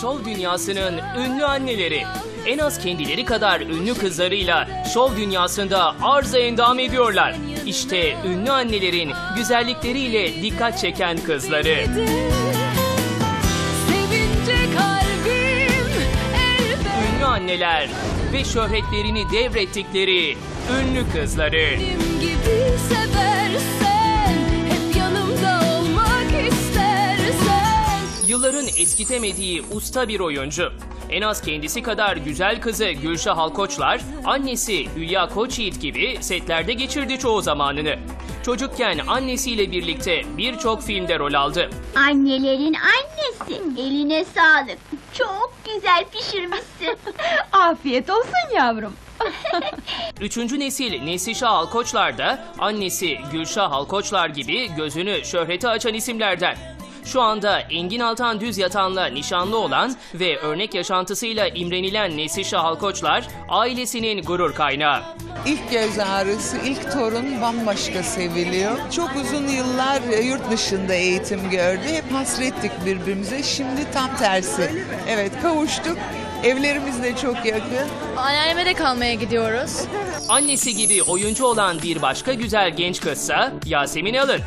şov dünyasının ünlü anneleri. En az kendileri kadar ünlü kızlarıyla şov dünyasında arıza endam ediyorlar. İşte ünlü annelerin güzellikleriyle dikkat çeken kızları. Ünlü anneler ve şöhretlerini devrettikleri ünlü kızları. Benim gibi seversen eskitemediği usta bir oyuncu. En az kendisi kadar güzel kızı Gülşah Halkoçlar, annesi Hülya Koçyiğit gibi setlerde geçirdi çoğu zamanını. Çocukken annesiyle birlikte birçok filmde rol aldı. Annelerin annesi. Eline sağlık. Çok güzel pişirmişsin. Afiyet olsun yavrum. Üçüncü nesil Neslişah Halkoçlar da annesi Gülşah Halkoçlar gibi gözünü şöhrete açan isimlerden. Şu anda Engin Altan Düz Yatan'la nişanlı olan ve örnek yaşantısıyla imrenilen Neslişah Halkoçlar ailesinin gurur kaynağı. İlk göz ağrısı, ilk torun bambaşka seviliyor. Çok uzun yıllar e, yurt dışında eğitim gördü. Hep hasrettik birbirimize. Şimdi tam tersi. Evet kavuştuk. Evlerimiz de çok yakın. Anneanneme de kalmaya gidiyoruz. Annesi gibi oyuncu olan bir başka güzel genç kızsa Yasemin Alın.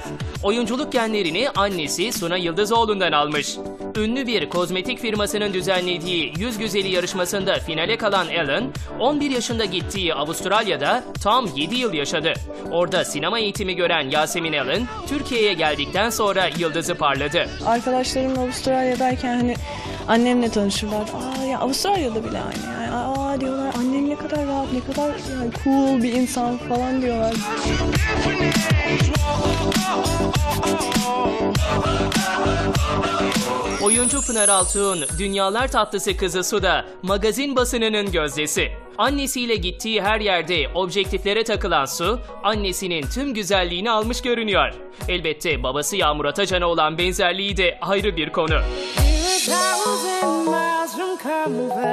Oyunculuk genlerini annesi Suna Yıldızoğlu'ndan almış. Ünlü bir kozmetik firmasının düzenlediği Yüz Güzeli yarışmasında finale kalan Allen, 11 yaşında gittiği Avustralya'da tam 7 yıl yaşadı. Orada sinema eğitimi gören Yasemin Allen, Türkiye'ye geldikten sonra yıldızı parladı. arkadaşlarım Avustralya'dayken hani annemle tanışırlar. Aa ya Avustralya'da bile aynı. Yani, aa diyorlar annem ne kadar rahat, ne kadar yani cool bir insan falan diyorlar. Oyuncu Pınar Altuğ'un Dünyalar Tatlısı kızı Suda magazin basınının gözdesi. Annesiyle gittiği her yerde objektiflere takılan Su, annesinin tüm güzelliğini almış görünüyor. Elbette babası Yağmur Atacan'a olan benzerliği de ayrı bir konu. But.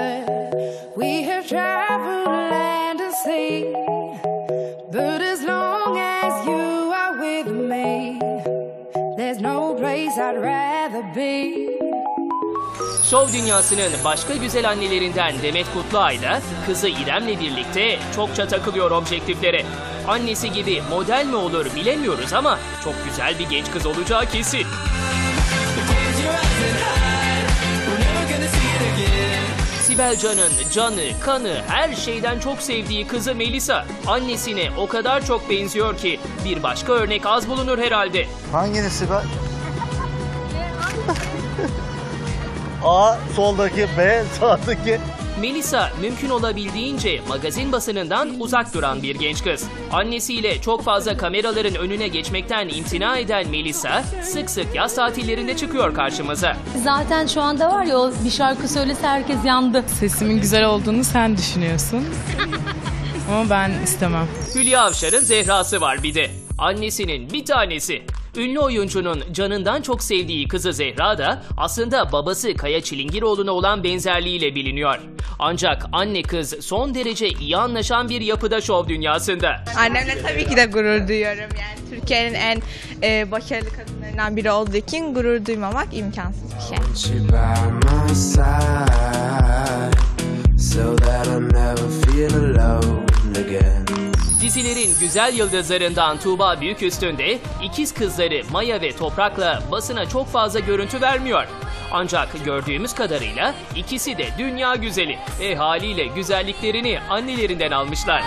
Şov dünyasının başka güzel annelerinden Demet Kutluay da kızı İrem'le birlikte çokça takılıyor objektiflere. Annesi gibi model mi olur bilemiyoruz ama çok güzel bir genç kız olacağı kesin. Sibel Can'ın canı, kanı, her şeyden çok sevdiği kızı Melisa, annesine o kadar çok benziyor ki bir başka örnek az bulunur herhalde. Hangisi ben? A soldaki, B sağdaki. Melisa mümkün olabildiğince magazin basınından uzak duran bir genç kız. Annesiyle çok fazla kameraların önüne geçmekten imtina eden Melisa sık sık yaz tatillerinde çıkıyor karşımıza. Zaten şu anda var ya o bir şarkı söylese herkes yandı. Sesimin güzel olduğunu sen düşünüyorsun. Ama ben istemem. Hülya Avşar'ın Zehra'sı var bir de. Annesinin bir tanesi. Ünlü oyuncunun canından çok sevdiği kızı Zehra da aslında babası Kaya Çilingiroğlu'na olan benzerliğiyle biliniyor. Ancak anne kız son derece iyi anlaşan bir yapıda şov dünyasında. Annemle tabii ki de gurur duyuyorum. Yani Türkiye'nin en e, başarılı kadınlarından biri olduğu için gurur duymamak imkansız bir şey. so that I never feel alone again. Dizilerin güzel yıldızlarından Tuğba Büyüküstün de ikiz kızları Maya ve Toprak'la basına çok fazla görüntü vermiyor. Ancak gördüğümüz kadarıyla ikisi de dünya güzeli ve haliyle güzelliklerini annelerinden almışlar.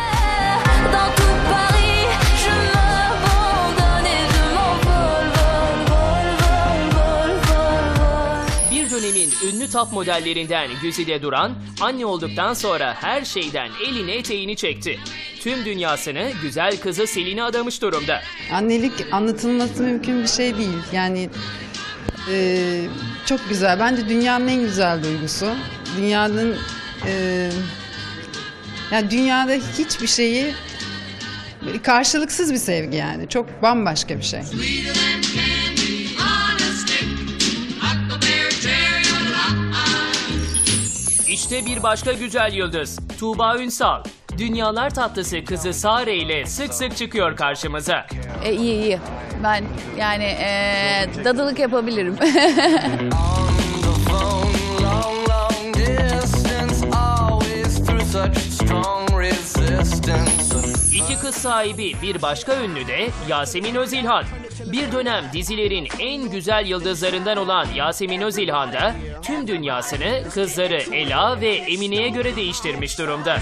Dönemin ünlü top modellerinden Güzide Duran, anne olduktan sonra her şeyden elini eteğini çekti. Tüm dünyasını güzel kızı Selin'e adamış durumda. Annelik anlatılması mümkün bir şey değil. Yani e, çok güzel. Bence dünyanın en güzel duygusu. Dünyanın e, yani dünyada hiçbir şeyi karşılıksız bir sevgi yani. Çok bambaşka bir şey. İşte bir başka güzel yıldız, Tuğba Ünsal dünyalar tatlısı kızı Sare ile sık sık çıkıyor karşımıza. E, iyi iyi. Ben yani e, dadılık yapabilirim. İki kız sahibi bir başka ünlü de Yasemin Özilhan. Bir dönem dizilerin en güzel yıldızlarından olan Yasemin Özilhan da tüm dünyasını kızları Ela ve Emine'ye göre değiştirmiş durumda.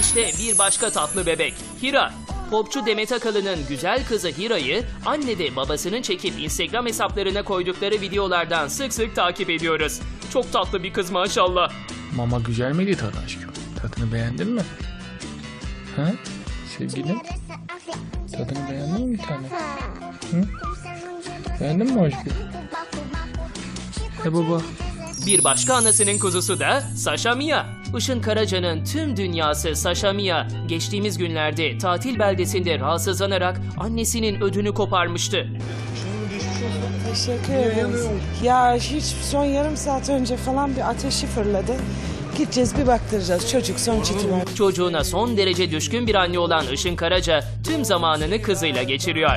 İşte bir başka tatlı bebek Hira. Popçu Demet Akalın'ın güzel kızı Hira'yı anne ve babasının çekip Instagram hesaplarına koydukları videolardan sık sık takip ediyoruz. Çok tatlı bir kız maşallah. Mama güzel miydi tadı aşkım? Tadını beğendin mi? Ha? Sevgilim? Tadını beğendin mi bir tane? Hı? Beğendin mi aşkım? He baba. Bir başka anasının kuzusu da Sasha Mia. Işın Karaca'nın tüm dünyası Sasha Mia geçtiğimiz günlerde tatil beldesinde rahatsızlanarak annesinin ödünü koparmıştı. Teşekkür ederiz. Ya hiç son yarım saat önce falan bir ateşi fırladı. Gideceğiz bir baktıracağız. Çocuk sonuç itibariyle. Çocuğuna son derece düşkün bir anne olan Işın Karaca tüm zamanını kızıyla geçiriyor.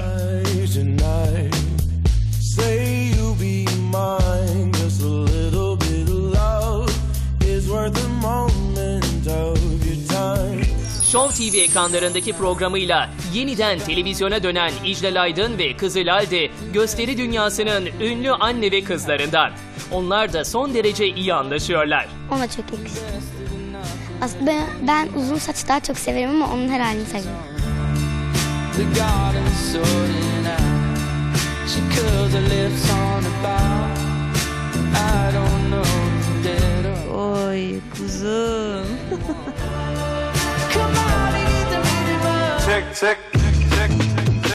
Show TV ekranlarındaki programıyla yeniden televizyona dönen İclal Aydın ve kızı Lalde gösteri dünyasının ünlü anne ve kızlarından. Onlar da son derece iyi anlaşıyorlar. Ona çok yakıştı. Aslında ben, ben uzun saç daha çok severim ama onun her halini seviyorum. The garden's tick, tick.